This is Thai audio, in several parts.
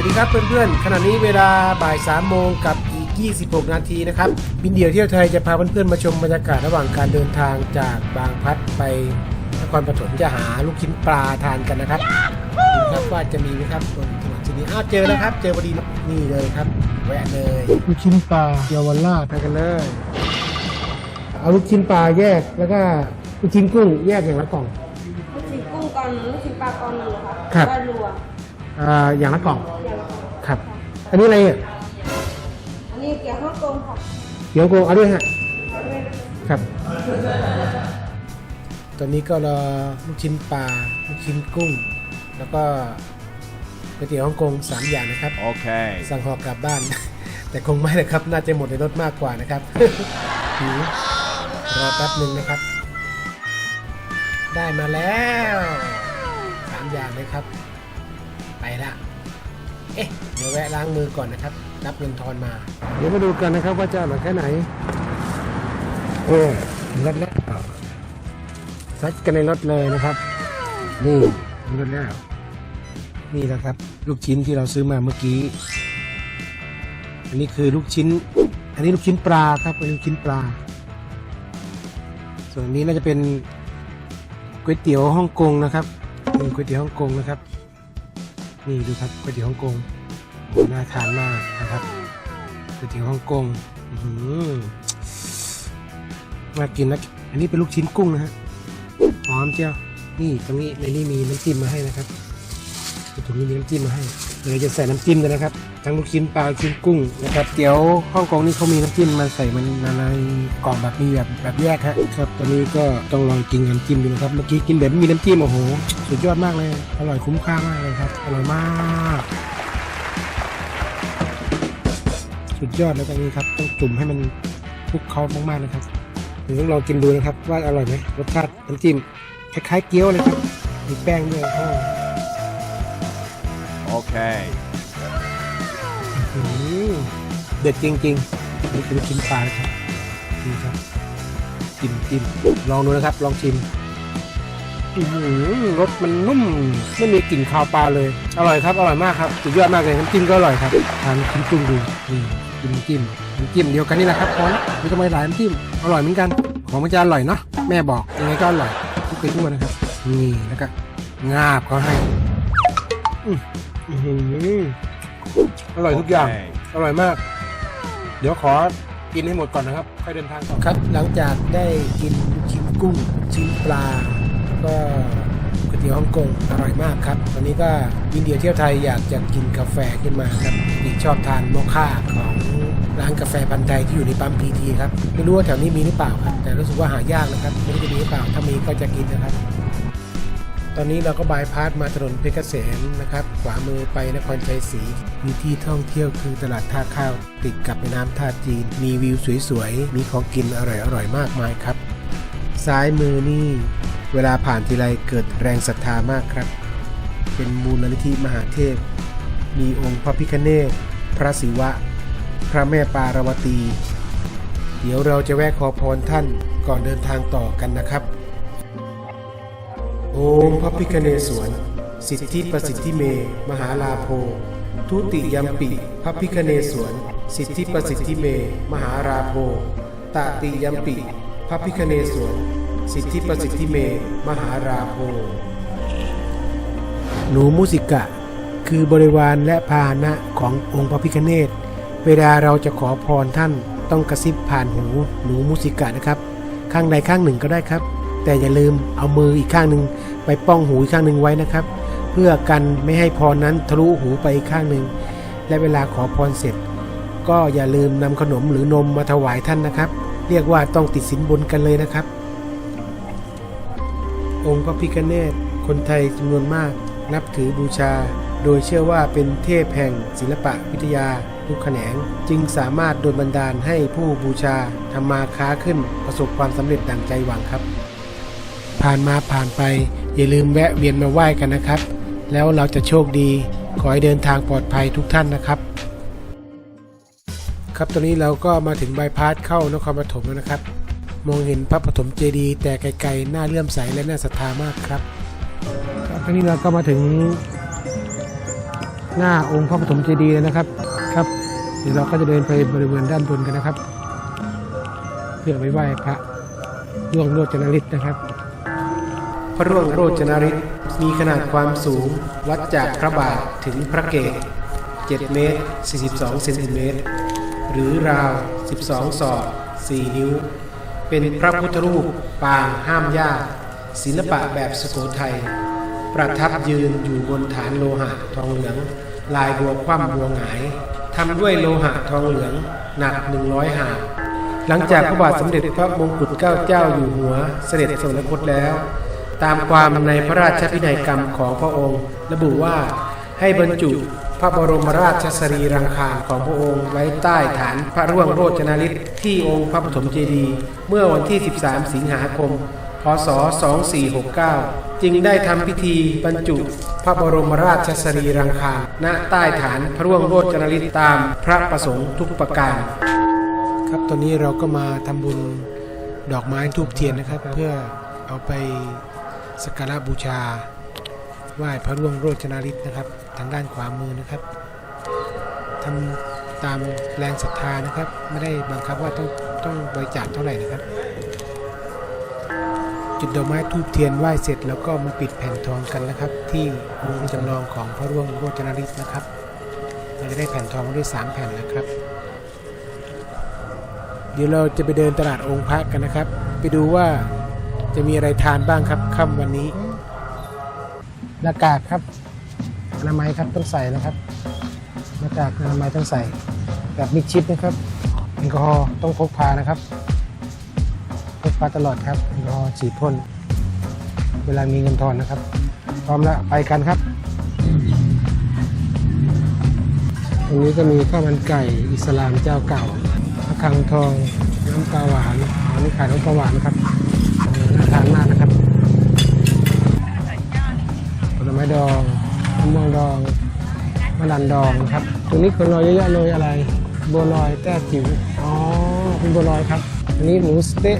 วัสดีครับเพื่อนๆ ขณะนี้เวลาบ่าย3โมงกับอีก 26 นาทีนะครับ บินเดียวเที่ยวไทยจะพาเพื่อนๆ มาชมบรรยากาศระหว่างการเดินทางจากบางพลัดไปนครปฐมจะหาลูกชิ้นปลาทานกันนะครับดูครับว่าจะมีไหมครับบนถนนเส้นนี้อ้าวเจอแล้วครับ เจอพอดีนี่เลยครับแวะเลยลูกชิ้นปลาเยาวราชไปกันเลย เอาลูกชิ้นปลาแยกแล้วก็ลูกชิ้นกุ้งแยกอย่างละกล่องลูกชิ้นกุ้งกอนหนึ่งลูกชิ้นปลากอนหนึ่งเหรอคะครับได้รวมอ่าอย่างละกล่อง อันนี้อะไรอะอันนี้เกี๊ยวฮ่องกงค่ะเดี๋ยวโกงเอาด้วยฮะ เอาด้วยครับ ตอนนี้ก็รอลูกชิ้นปลา ลูกชิ้นกุ้ง แล้วก็ก๋วยเตี๋ยวฮ่องกงสามอย่างนะครับ Okay. สั่งห่อกลับบ้าน แต่คงไม่นะครับ น่าจะหมดในรถมากกว่านะครับ หิวรอแป๊บหนึ่งนะครับ ได้มาแล้วสามอย่างเลยครับ ไปละ เอ๊ะเดี๋ยวแวะล้างมือก่อนนะครับ รับเงินทอนมา เดี๋ยวมาดูกันนะครับว่าจะอร่อยแค่ไหน โอ้รถแล้วซัดกันในรถเลยนะครับ นี่รถแล้วนี่แหละครับ ลูกชิ้นที่เราซื้อมาเมื่อกี้ อันนี้คือลูกชิ้น อันนี้ลูกชิ้นปลาครับเป็นลูกชิ้นปลา ส่วนนี้น่าจะเป็นก๋วยเตี๋ยวฮ่องกงนะครับนี่ก๋วยเตี๋ยวฮ่องกงนะครับ นี่ดูครับก๋วยเตี๋ยวฮ่องกงน่าทานมากนะครับก๋วยเตี๋ยวฮ่องกงอื้อหือมากินนะอันนี้เป็นลูกชิ้นกุ้งนะฮะหอมเจียวนี่ตรงนี้ในนี้มีน้ำจิ้มมาให้นะครับถุงนี้มีน้ำจิ้มมาให้เดี๋ยวเราจะใส่น้ำจิ้มกันนะครับ ทั้งลูกชิ้นปลากชิ้นกุ้งนะครับเตี๋ยวฮ่องกงนี่เขามีน้ำจิ้มมาใส่มันในกล่องแบบมีแบบแบบแยกฮะครับตอนนี้ก็ต้องลองกินน้ำจิ้มดูนะครับเมื่อกี้กินแบบมีน้ำจิ้มโอ้โหสุดยอดมากเลย อร่อยคุ้มค่ามากเลยครับอร่อยมากสุดยอดแล้วตรงนี้ครับต้องจุ่มให้มันคลุกเคล้ามากๆนะครับเดี๋ยวต้องลองกินดูนะครับ ว่าอร่อยไหมรสชาติน้ำจิ้มคล้ายๆเกี๊ยวเลยครับมีแป้งด้วยข้าง Okay. เด็ดจริงๆนี่คือลูกชิ้นปลานะครับนี่ครับจิ้มจิ้มลองดูนะครับ ลองชิมอือรสมันนุ่มไม่มีกลิ่นคาวปลาเลย อร่อยครับ อร่อยมากครับสุดยอดมากเลยน้ำจิ้มก็อร่อยครับทานชิ้นจุ้งดูนี่จิ้มจิ้มน้ำจิ้มเดียวกันนี่แหละครับพอแล้วไม่ต้องไปหลายน้ำจิ้มอร่อยเหมือนกัน ของมันจะอร่อยเนาะแม่บอกยังไงก็อร่อยทุกปีทุกวันนะครับนี่แล้วก็งาบเขาให้อือหือ อร่อยทุกอย่าง Okay. อร่อยมาก เดี๋ยวขอกินให้หมดก่อนนะครับค่อยเดินทางต่อครับ หลังจากได้กินลูกชิ้นกุ้งลูกชิ้นปลาแล้วก็ก๋วยเตี๋ยวฮ่องกงอร่อยมากครับวันนี้ก็ยินเดียวเที่ยวไทยอยากจะกินกาแฟขึ้นมาครับอีกชอบทานโมค่าของร้านกาแฟพันธุ์ไทยที่อยู่ในปั๊มพีทีครับไม่รู้ว่าแถวนี้มีหรือเปล่าครับแต่รู้สึกว่าหายากนะครับไม่รู้จะมีหรือเปล่าถ้ามีก็จะกินนะครับ ตอนนี้เราก็บายพาสมาถนนเพชรเกษมนะครับ ขวามือไปนครชัยศรีมีที่ท่องเที่ยวคือตลาดท่าข้าว ติดกับแม่น้ำท่าจีน มีวิวสวยๆ มีของกินอร่อยๆ มากมายครับ ซ้ายมือนี่เวลาผ่านทีไรเกิดแรงศรัทธามากครับ เป็นมูลนิธิมหาเทพ มีองค์พระพิฆเนศพระศิวะ พระแม่ปารวตี เดี๋ยวเราจะแวะขอพรท่านก่อนเดินทางต่อกันนะครับ โอมพระพิคเนศวรสิทธิประสิทธิเม มหาลาโภทุติยัมปิพระพิคเนศวรสิทธิประสิทธิเม มหาราโภตติยัมปิพระพิคเนศวรสิทธิประสิทธิเม มหาราโภหนูมุสิกะ คือบริวารและพาหนะขององค์พระพิคเนศเวลาเราจะขอพรท่านต้องกระซิบผ่านหูหนูมุสิกะนะครับ ข้างใดข้างหนึ่งก็ได้ครับ แต่อย่าลืมเอามืออีกข้างหนึ่งไปป้องหูอีกข้างหนึ่งไว้นะครับ เพื่อกันไม่ให้พรนั้นทะลุหูไปอีกข้างหนึ่งและเวลาขอพรเสร็จ ก็อย่าลืมนำขนมหรือนมมาถวายท่านนะครับ เรียกว่าต้องติดสินบนกันเลยนะครับ องค์พระพิฆเนศคนไทยจำนวนมากนับถือบูชา โดยเชื่อว่าเป็นเทพแห่งศิลปะวิทยาทุกแขนงจึงสามารถโดนบันดาลให้ผู้บูชาทำมาค้าขึ้นประสบความสำเร็จดังใจหวังครับ ผ่านมาผ่านไป อย่าลืมแวะเวียนมาไหว้กันนะครับ แล้วเราจะโชคดี ขอให้เดินทางปลอดภัยทุกท่านนะครับ ครับตอนนี้เราก็มาถึงบายพาสเข้านครปฐมแล้วนะครับ มองเห็นพระปฐมเจดีย์แต่ไกลๆน่าเลื่อมใสและน่าศรัทธามากครับครับตอนนี้เราก็มาถึง หน้าองค์พระปฐมเจดีย์เลยนะครับครับเดี๋ยวเราก็จะเดินไปบริเวณด้านบนกันนะครับ เพื่อไปไหว้พระร่วงโรจนฤทธิ์นะครับ พระร่วงโรจนฤทธิ์มีขนาดความสูง วัดจากพระบาทถึงพระเกศ7เมตร 42 เซนติเมตร หรือราว 12 ศอก 4 นิ้ว เป็นพระพุทธรูปปางห้ามยากศิลปะแบบสุโขทัย ประทับยืนอยู่บนฐานโลหะทองเหลือง ลายบัวคว่ำบัวหงายทำด้วยโลหะทองเหลืองหนัก 100 หาหลังจากพระบาทสมเด็จพระมงกุฎเกล้าเจ้าอยู่หัวเสด็จสวรรคตแล้ว ตามความในพระราชพินัยกรรมของพระองค์ ระบุว่าให้บรรจุพระบรมราชสรีรังคารของพระองค์ไว้ใต้ฐานพระร่วงโรจนฤทธิ์ที่องค์พระปฐมเจดีย์เมื่อวันที่ 13 สิงหาคม พศ 2469 จึงได้ทำพิธีบรรจุพระบรมราชสรีรังคารณใต้ฐานพระร่วงโรจนฤทธิ์ตามพระประสงค์ทุกประการ ครับตอนนี้เราก็มาทำบุญดอกไม้ทูบเทียนนะครับ เพื่อเอาไป สักการะบูชาไหว้พระร่วงโรจนาริศนะครับ ทางด้านขวามือนะครับทำตามแรงศรัทธานะครับ ไม่ได้บังคับว่าต้องต้องบริจาคเท่าไหร่นะครับ จุดดอกไม้ทูบเทียนไหว้เสร็จแล้วก็มาปิดแผ่นทองกันนะครับ ที่องค์จำลองของพระร่วงโรจนาริศนะครับเราจะได้แผ่นทองมาด้วยสามแผ่นนะครับ เดี๋ยวเราจะไปเดินตลาดองค์พระกันนะครับ ไปดูว่า จะมีอะไรทานบ้างครับค่ำวันนี้หน้ากากครับอนามัยครับต้องใส่นะครับหน้ากากอนามัยต้องใส่แบบมิดชิดนะครับแอลกอฮอล์ต้องพกพานะครับพกพาตลอดครับแอลกอฮอล์ฉีดพ่นเวลามีเงินทอนนะครับ พร้อมแล้วไปกันครับตรงนี้ก็มีข้าวมันไก่อิสลามเจ้าเก่าพระคังทองน้ำปลาหวานอันนี้ขายน้ำปลาหวานนะครับ ไม้ดองมะม่วงดองมะลันดองนะครับ ตรงนี้คนรอยเยอะๆเลยอะไรบัวลอยแต้จิ๋วอ๋อเป็นบัวลอยครับ อันนี้หมูสเต๊ะ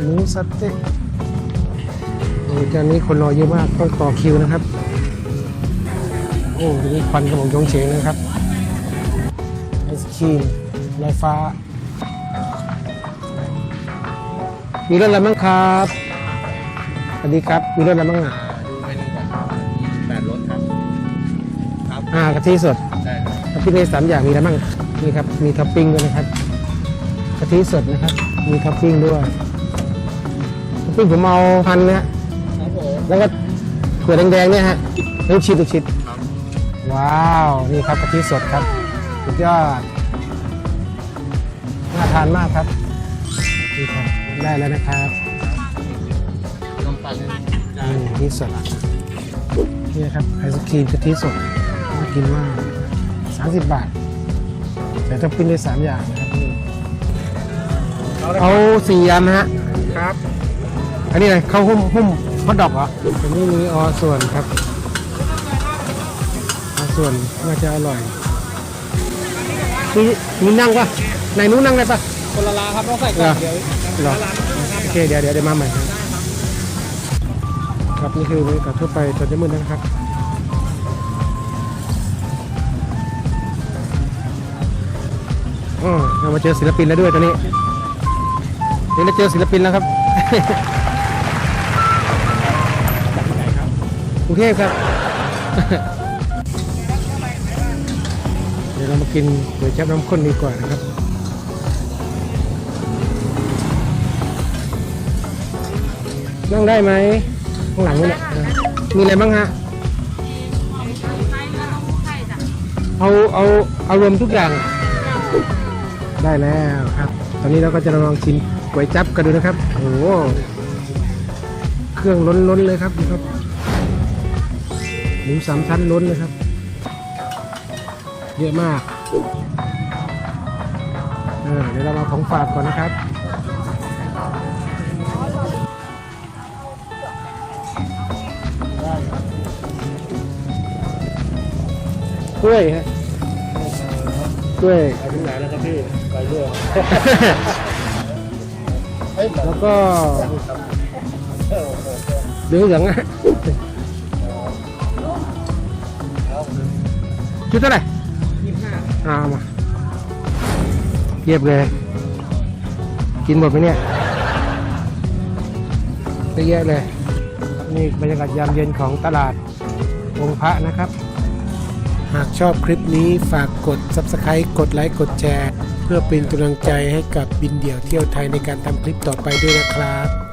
หมูสเต๊ะโอ้ยจานนี้คนรอเยอะมากต้องต่อคิวนะครับ โอ้ทีนี้ควันกระบอกยงเฉงนะครับไอศครีมลอยฟ้า มีเรถองอะไรบ้างครับ วัสดีครับ มีรถอะไรบ้างอะดูเมนูก่อนแปดรสครับ ครับอ่ากะทิสดได้ครับกะทิในสามอย่างมีอะไรบ้างนี่ครับ มีท็อปปิ้งด้วยนะครับกะทิสดนะครับ มีท็อปปิ้งด้วยท็อปปิ้งผมเอาพันนะฮะครับผมแล้วก็ถั่วแดงๆเนี่ยฮะลูกชิดลูกชิดครับว้าว นี่ครับกะทิสดครับสุดยอดน่าทานมากครับนี่ครับได้แล้วนะครับขนมปังได้ นี่นี่สดนี่นะครับไอศครีมกะทิสดน่ากินมาก30 บาท แต่ต้องปิ้งได้สามอย่างนะครับนี่เอาสี่อันนะฮะครับ อันนี้อะไรข้าวหุ้มหุ้มฮอทดอกเหรออันนี้มีออส่วนครับออส่วนน่าจะอร่อยมีมีนั่งปะไหนนู้นนั่งได้ปะคนละลาครับต้องใส่เหรก่ออนเดี๋ยวเหรอโอเคเดี๋ยวเดี๋ยวเดี๋ยวมาใหม่ ครับนี่คือบรรยากาศทั่วไปตอนจะมืดนะครับอ๋อเรามาเจอศิลปินแล้วด้วยตอนนี้นี่เราเจอศิลปินแล้วครับกรุงเทพครับ เดี๋ยวเรามากินก๋ยจั๊บน้ำข้นดีกว่านะครับนั่งได้ไหม ข้างหลังนี่แหละมีอะไรบ้างฮะเอาเอาเอารวมทุกอย่าง ได้แล้วครับ ตอนนี้เราก็จะลองชิมก๋วยจั๊บกันดูนะครับโอ้โหเครื่องล้นล้นๆเลยครับดูครับหมูสามชั้นล้นเลยครับ เยอะมากเออเดี๋ยวเรามาของฝากก่อนนะครับ ล้วยฮะกล้วย ไปถึงไหนแล้วครับพี่ ไปเรื่อยแล้วก็เหลืองเหลืองๆอะชุดเท่าไหร่ยี่ห้าเอามาเยียบเลย กินหมดไหมเนี่ยเยอะแยะเลย นี่บรรยากาศยามเย็นของตลาดองค์พระนะครับ หากชอบคลิปนี้ฝากกด Subscribe กดไลค์กดแชร์ เพื่อเป็นกำลังใจให้กับบินเดี่ยวเที่ยวไทยในการทำคลิปต่อไปด้วยนะครับ